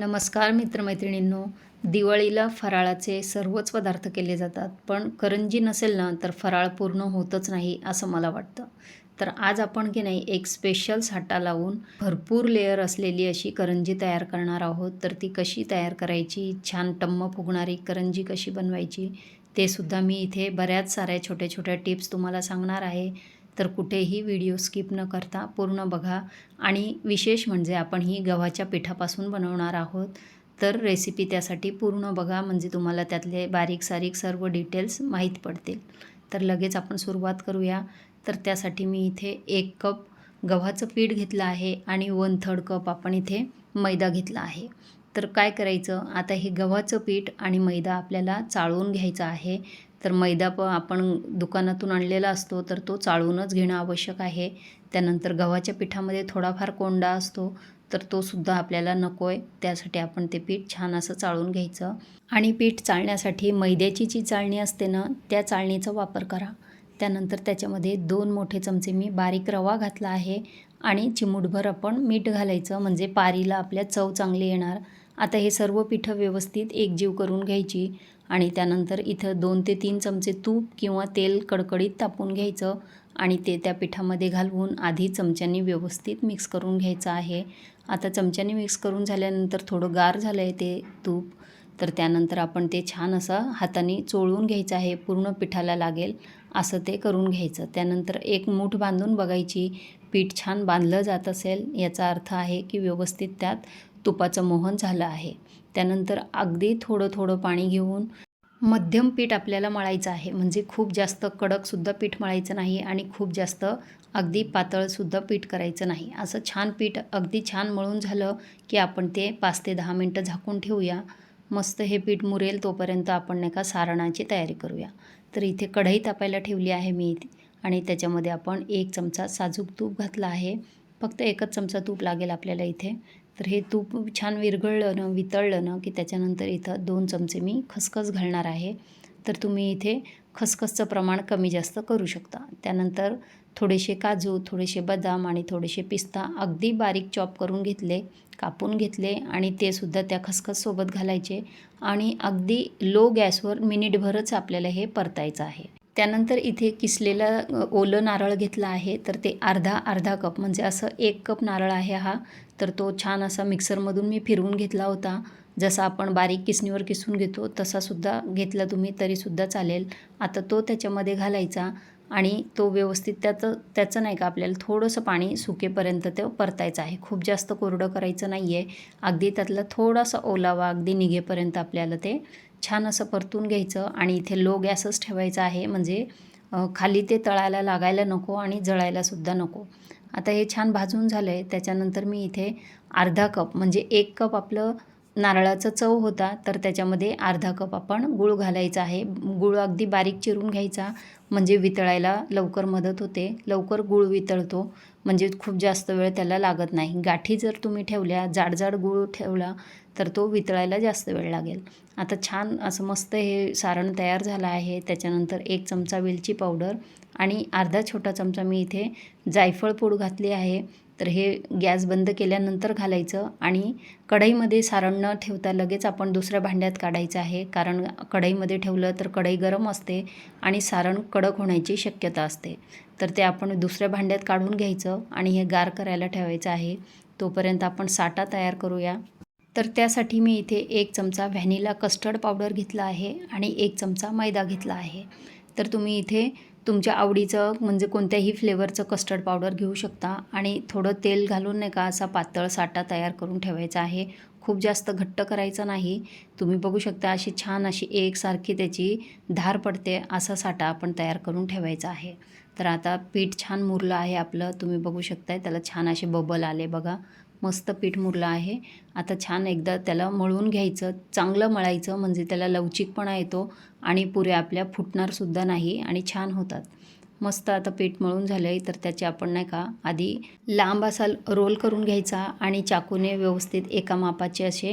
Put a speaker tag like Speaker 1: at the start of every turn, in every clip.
Speaker 1: नमस्कार मित्रमैत्रिणींनो दिवाळीला फराळाचे सर्वच पदार्थ केले जातात पण करंजी नसेल ना तर फराळ पूर्ण होतच नाही असं मला वाटतं. तर आज आपण की नाही एक स्पेशल साठा लावून भरपूर लेअर असलेली अशी करंजी तयार करणार आहोत. तर ती कशी तयार करायची छान टम्म फुगणारी करंजी कशी बनवायची ते सुद्धा मी इथे बऱ्याच साऱ्या छोट्या छोट्या टिप्स तुम्हाला सांगणार आहे. तर कुठेही व्हिडिओ स्किप न करता पूर्ण बघा. आणि विशेष म्हणजे आपण ही गव्हाच्या पिठापासून बनवणार आहोत. तर रेसिपी त्यासाठी पूर्ण बघा. म्हणजे तुम्हाला त्यातले बारीक सारीक सर्व डिटेल्स माहीत पडतील. तर लगेच आपण सुरुवात करूया. तर त्यासाठी मी इथे एक कप गव्हाचं पीठ घेतलं आहे आणि वन थर्ड कप आपण इथे मैदा घेतला आहे. तर काय करायचं? आता हे गव्हाचं पीठ आणि मैदा आपल्याला चाळून घ्यायचा आहे. तर मैदा प आपण दुकानातून आणलेला असतो तर तो चाळूनच घेणं आवश्यक आहे. त्यानंतर गव्हाच्या पिठामध्ये थोडाफार कोंडा असतो तर तो सुद्धा आपल्याला नको आहे त्यासाठी आपण ते पीठ छान असं चाळून घ्यायचं. आणि पीठ चाळण्यासाठी मैद्याची जी चाळणी असते ना त्या चाळणीचा वापर करा. त्यानंतर त्याच्यामध्ये दोन मोठे चमचे मी बारीक रवा घातला आहे आणि चिमूटभर आपण मीठ घालायचं म्हणजे पारीला आपल्या चव चांगली येणार. आता हे सर्व पिठं व्यवस्थित एकजीव करून घ्यायची आणि त्यानंतर इथं दोन ते तीन चमचे तूप किंवा तेल कडकडीत तापून घ्यायचं आणि ते त्या पिठामध्ये घालवून आधी चमच्यानी व्यवस्थित मिक्स करून घ्यायचं आहे. आता चमच्याने मिक्स करून झाल्यानंतर थोडं गार झालं आहे ते तूप तर त्यानंतर आपण ते छान असं हाताने चोळून घ्यायचं आहे पूर्ण पिठाला लागेल असं ते करून घ्यायचं. त्यानंतर एक मूठ बांधून बघायची पीठ छान बांधलं जात असेल याचा अर्थ आहे की व्यवस्थित त्यात तुपाचं मोहन झालं आहे. त्यानंतर अगदी थोडं थोडं पाणी घेऊन मध्यम पीठ आपल्याला मळायचं आहे. म्हणजे खूप जास्त कडकसुद्धा पीठ मळायचं नाही आणि खूप जास्त अगदी पातळसुद्धा पीठ करायचं नाही. असं छान पीठ अगदी छान मळून झालं की आपण ते पाच ते दहा मिनटं झाकून ठेवूया. मस्त हे पीठ मुरेल तोपर्यंत आपण नाही का सारणाची तयारी करूया. तर इथे कढई तापायला ठेवली आहे मी आणि त्याच्यामध्ये आपण एक चमचा साजूक तूप घातला आहे. फक्त एकच चमचा तूप लागेल आपल्याला इथे. तर हे तूप छान विरघळलं ना वितळलं ना की त्याच्यानंतर इथं दोन चमचे मी खसखस घालणार आहे. तर तुम्ही इथे खसखसचं प्रमाण कमी जास्त करू शकता. त्यानंतर थोडेसे काजू थोडेसे बदाम आणि थोडेसे पिस्ता अगदी बारीक चॉप करून घेतले कापून घेतले आणि ते सुद्धा त्या खसखससोबत घालायचे आणि अगदी लो गॅसवर मिनिटभरच आपल्याला हे परतायचं आहे. त्यानंतर इथे किसलेला ओलं नारळ घेतला आहे तर ते अर्धा अर्धा कप म्हणजे असं एक कप नारळ आहे हा. तर तो छान असा मिक्सरमधून मी फिरवून घेतला होता. जसा आपण बारीक किसणीवर किसून घेतो तसासुद्धा घेतला तुम्ही तरीसुद्धा चालेल. आता तो त्याच्यामध्ये घालायचा आणि तो व्यवस्थित त्याचं त्याचं नाही का आपल्याला थोडंसं पाणी सुकेपर्यंत ते परतायचं आहे. खूप जास्त कोरडं करायचं नाही आहे अगदी त्यातला थोडासा ओलावा अगदी निघेपर्यंत आपल्याला ते छान असं परतून घ्यायचं आणि इथे लो गॅसच ठेवायचा आहे. म्हणजे खाली ते तळायला लागायला नको आणि जळायलासुद्धा नको. आता हे छान भाजून झालं आहे त्याच्यानंतर मी इथे अर्धा कप म्हणजे एक कप आपलं नारळाचा चव होता तर त्याच्यामध्ये अर्धा कप आपण गूळ घालायचा आहे. गूळ अगदी बारीक चिरून घ्यायचा म्हणजे वितळायला लवकर मदत होते. लवकर गूळ वितळतो म्हणजे खूप जास्त वेळ त्याला लागत नाही. गाठी जर तुम्ही ठेवल्या जाडजाड गूळ ठेवला तर तो वितळायला जास्त वेळ लागेल. आता छान असं मस्त हे सारण तयार झालं आहे. त्याच्यानंतर एक चमचा वेलची पावडर आणि अर्धा छोटा चमचा मी इथे जायफळ पूड घातली आहे. तर हे गॅस बंद केल्यानंतर घालायचं आणि कढईमध्ये सारण न ठेवता लगेच आपण दुसऱ्या भांड्यात काढायचं आहे. कारण कढईमध्ये ठेवलं तर कढई गरम असते आणि सारण कडक होण्याची शक्यता असते. तर ते आपण दुसऱ्या भांड्यात काढून घ्यायचं आणि हे गार करायला ठेवायचं आहे. तोपर्यंत आपण साठा तयार करूया. तर त्यासाठी मी इथे एक चमचा व्हॅनिला कस्टर्ड पावडर घेतला आहे आणि एक चमचा मैदा घेतला आहे. तर तुम्ही इथे तुमच्या आवडीचं म्हणजे कोणत्याही फ्लेवरचं कस्टर्ड पावडर घेऊ शकता. आणि थोडं तेल घालून नाही का असा पातळ साठा तयार करून ठेवायचा आहे. खूप जास्त घट्ट करायचं नाही. तुम्ही बघू शकता अशी छान अशी एकसारखी त्याची धार पडते असा साठा आपण तयार करून ठेवायचा आहे. तर आता पीठ छान मुरलं आहे आपलं. तुम्ही बघू शकताय त्याला छान असे बबल आले बघा. मस्त पीठ मुरलं आहे. आता छान एकदा त्याला मळून घ्यायचं. चांगलं मळायचं म्हणजे त्याला लवचिकपणा येतो आणि पुऱ्या आपल्या फुटणारसुद्धा नाही आणि छान होतात. मस्त आता पीठ मळून झालं आहे तर त्याचे आपण नाही का आधी लांब असा रोल करून घ्यायचा आणि चाकूने व्यवस्थित एका मापाचे असे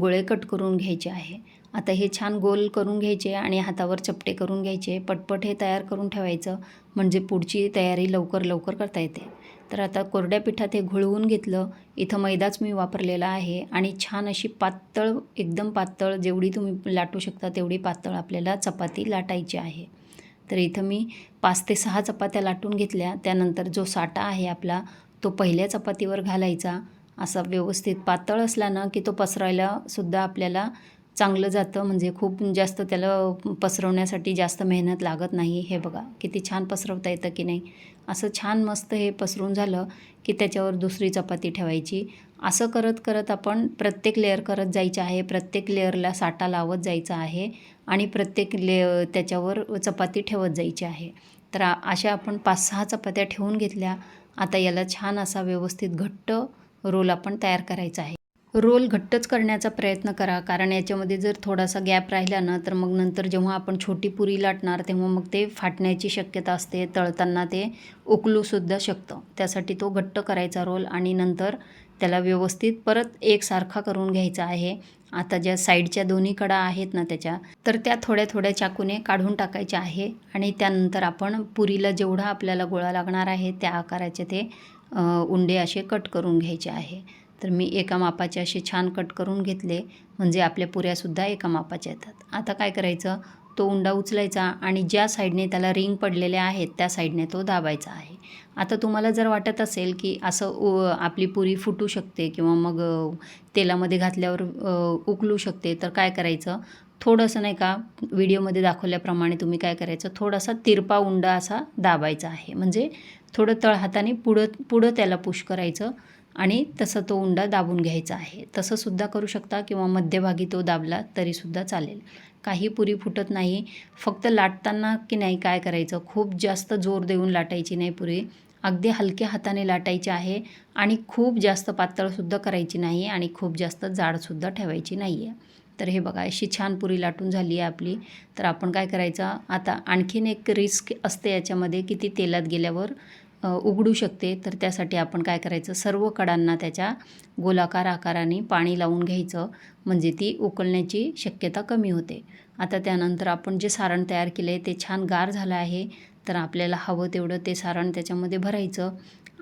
Speaker 1: गोळे कट करून घ्यायचे आहे. आता हे छान गोल करून घ्यायचे आणि हातावर चपटे करून घ्यायचे. पटपट हे तयार करून ठेवायचं म्हणजे पुढची तयारी लवकर लवकर करता येते. तर आता कोरड्या पिठात हे घोळवून घेतलं इथं मैदाच मी वापरलेला आहे आणि छान अशी पातळ एकदम पातळ जेवढी तुम्ही लाटू शकता तेवढी पातळ आपल्याला चपाती लाटायची आहे. तर इथं मी पाच ते सहा चपात्या लाटून घेतल्या. त्यानंतर जो साठा आहे आपला तो पहिल्या चपातीवर घालायचा. असा व्यवस्थित पातळ असला ना की तो पसरायला सुद्धा आपल्याला चांगलं जातं म्हणजे खूप जास्त त्याला पसरवण्यासाठी जास्त मेहनत लागत नाही. हे बघा किती छान पसरवता येतं की नाही? असं छान मस्त हे पसरून झालं की त्याच्यावर दुसरी चपाती ठेवायची. असं करत करत आपण प्रत्येक लेअर करत जायचं आहे प्रत्येक लेअरला साठा लावत जायचा आहे आणि प्रत्येक ले त्याच्यावर चपाती ठेवत जायची आहे. तर अशा आपण पाच सहा चपात्या ठेवून घेतल्या. आता याला छान असा व्यवस्थित घट्ट रोल आपण तयार करायचा आहे. रोल घट्टच करण्याचा प्रयत्न करा. कारण याच्यामध्ये जर थोडासा गॅप राहिला ना तर मग नंतर जेव्हा आपण छोटी पुरी लाटणार तेव्हा मग ते फाटण्याची शक्यता असते. तळताना ते उकलूसुद्धा शकतं. त्यासाठी तो घट्ट करायचा रोल आणि नंतर त्याला व्यवस्थित परत एकसारखा करून घ्यायचा आहे. आता ज्या साईडच्या दोन्ही कडा आहेत ना त्याच्या तर त्या थोड्या थोड्या चाकूने काढून टाकायच्या आहे. आणि त्यानंतर आपण पुरीला जेवढा आपल्याला गोळा लागणार आहे त्या आकाराचे ते उंडे असे कट करून घ्यायचे आहे. तर मी एका मापाचे असे छान कट करून घेतले. म्हणजे आपल्या पुऱ्यासुद्धा एका मापाच्या येतात. आता काय करायचं? तो उंडा उचलायचा आणि ज्या साईडने त्याला रिंग पडलेल्या आहेत त्या साईडने तो दाबायचा आहे. आता तुम्हाला जर वाटत असेल की असं उ आपली पुरी फुटू शकते किंवा मग तेलामध्ये घातल्यावर उकलू शकते तर काय करायचं? थोडंसं नाही का व्हिडिओमध्ये दाखवल्याप्रमाणे तुम्ही काय करायचं? थोडासा तिरपा उंडा असा दाबायचा आहे. म्हणजे थोडं तळहाताने पुढं पुढं त्याला पुश करायचं. आणि तसं तो उंडा दाबून घ्यायचा आहे. तसंसुद्धा करू शकता किंवा मध्यभागी तो दाबला तरीसुद्धा चालेल. काही पुरी फुटत नाही. फक्त लाटताना की नाही काय करायचं? खूप जास्त जोर देऊन लाटायची नाही पुरी. अगदी हलक्या हाताने लाटायची आहे आणि खूप जास्त पातळसुद्धा करायची नाही आणि खूप जास्त जाडसुद्धा ठेवायची नाही आहे तर हे बघा अशी छान पुरी लाटून झाली आहे आपली. तर आपण काय करायचं? आता आणखीन एक रिस्क असते याच्यामध्ये की ती तेलात गेल्यावर उघडू शकते. तर त्यासाठी आपण काय करायचं? सर्व कडांना त्याच्या गोलाकार आकाराने पाणी लावून घ्यायचं. म्हणजे ती उकळण्याची शक्यता कमी होते. आता त्यानंतर आपण जे सारण तयार केलं आहे ते छान गार झालं आहे. तर आपल्याला हवं तेवढं ते सारण त्याच्यामध्ये भरायचं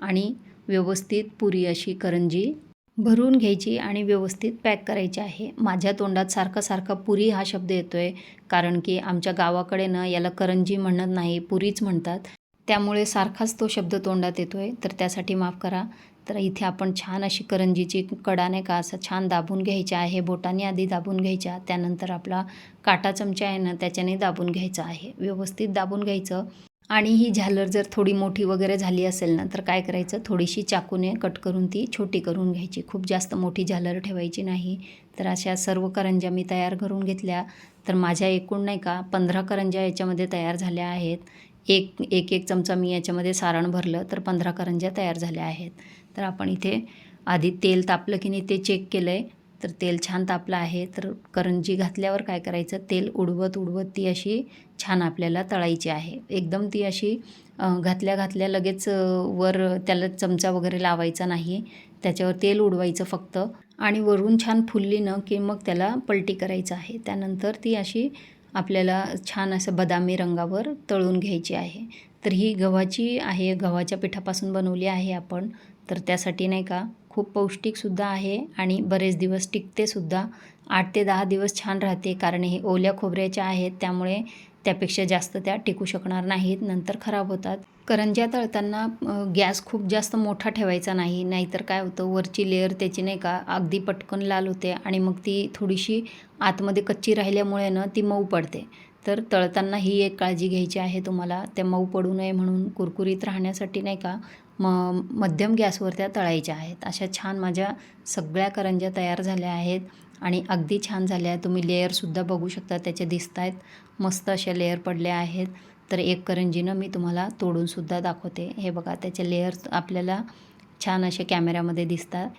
Speaker 1: आणि व्यवस्थित पुरी अशी करंजी भरून घ्यायची आणि व्यवस्थित पॅक करायची आहे. माझ्या तोंडात सारखं सारखा पुरी हा शब्द येतो आहे कारण की आमच्या गावाकडे ना याला करंजी म्हणत नाही पुरीच म्हणतात. त्यामुळे सारखाच तो शब्द तोंडात येतो आहे तर त्यासाठी माफ करा. तर इथे आपण छान अशी करंजीची कडा नाही का असं छान दाबून घ्यायची आहे. बोटाने आधी दाबून घ्यायच्या. त्यानंतर आपला काटा चमचा आहे ना त्याच्याने दाबून घ्यायचा आहे. व्यवस्थित दाबून घ्यायचं. आणि ही झालर जर थोडी मोठी वगैरे झाली असेल ना तर काय करायचं? थोडीशी चाकूने कट करून ती छोटी करून घ्यायची. खूप जास्त मोठी झालर ठेवायची नाही. तर अशा सर्व करंज्या मी तयार करून घेतल्या. तर माझ्या एकूण नाही का पंधरा करंज्या याच्यामध्ये तयार झाल्या आहेत. एक एक एक चमचा मी याच्यामध्ये सारण भरलं तर पंधरा करंज्या तयार झाल्या आहेत. तर आपण इथे आधी तेल तापलं की नाही ते चेक केलं आहे तर तेल छान तापलं आहे तर करंजी घातल्यावर काय करायचं तेल उडवत उडवत ती अशी छान आपल्याला तळायची आहे. एकदम ती अशी घातल्या घातल्या लगेच वर त्याला चमचा वगैरे लावायचा नाही. त्याच्यावर तेल उडवायचं फक्त. आणि वरून छान फुलली ना की मग त्याला पलटी करायचं आहे. त्यानंतर ती अशी आपल्याला छान असं बदामी रंगावर तळून घ्यायची आहे. तर ही गव्हाची आहे गव्हाच्या पिठापासून बनवली आहे आपण. तर त्यासाठी नाही का खूप पौष्टिकसुद्धा आहे आणि बरेच दिवस टिकतेसुद्धा. आठ ते दहा दिवस छान राहते कारण हे ओल्या खोबऱ्याच्या आहेत त्यामुळे त्यापेक्षा जास्त त्या टिकू शकणार नाहीत नंतर खराब होतात. करंज्या तळताना गॅस खूप जास्त मोठा ठेवायचा नाही नाहीतर काय होतं वरची लेअर त्याची नाही का अगदी पटकन लाल होते आणि मग ती थोडीशी आतमध्ये कच्ची राहिल्यामुळे ना ती मऊ पडते. तर तळताना ही एक काळजी घ्यायची आहे तुम्हाला त्या मऊ पडू नये म्हणून कुरकुरीत राहण्यासाठी नाही का म मध्यम गॅसवर त्या तळायच्या आहेत. अशा छान माझ्या सगळ्या करंज्या तयार झाल्या आहेत आणि अगदी छान झाल्या. आहेत तुम्ही लेअरसुद्धा बघू शकता त्याचे दिसत आहेत मस्त अशा लेअर पडल्या आहेत. तर एक करंजीनं मी तुम्हाला तोडूनसुद्धा दाखवते. हे बघा त्याचे लेअर्स आपल्याला छान असे कॅमेऱ्यामध्ये दिसतात.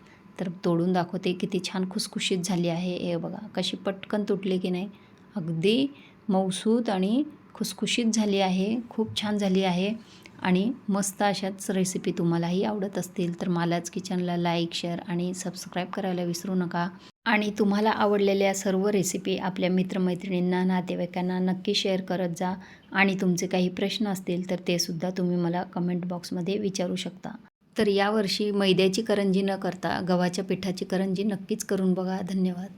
Speaker 1: तर तोडून दाखवते किती छान खुसखुशीत झाली आहे. हे बघा कशी पटकन तुटली की नाही. अगदी मऊसूत आणि खुसखुशीत झाली आहे. खूप छान झाली आहे. आणि मस्त अशाच रेसिपी तुम्हालाही आवडत असतील तर मालाच किचनला लाईक शेअर आणि सबस्क्राईब करायला विसरू नका. आणि तुम्हाला आवडलेल्या सर्व रेसिपी आपल्या मित्रमैत्रिणींना नातेवाईकांना नक्की शेअर करत जा. आणि तुमचे काही प्रश्न असतील तर ते सुद्धा तुम्ही मला कमेंट बॉक्समध्ये विचारू शकता. तर यावर्षी मैद्याची करंजी न करता गव्हाच्या पिठाची करंजी नक्कीच करून बघा. धन्यवाद.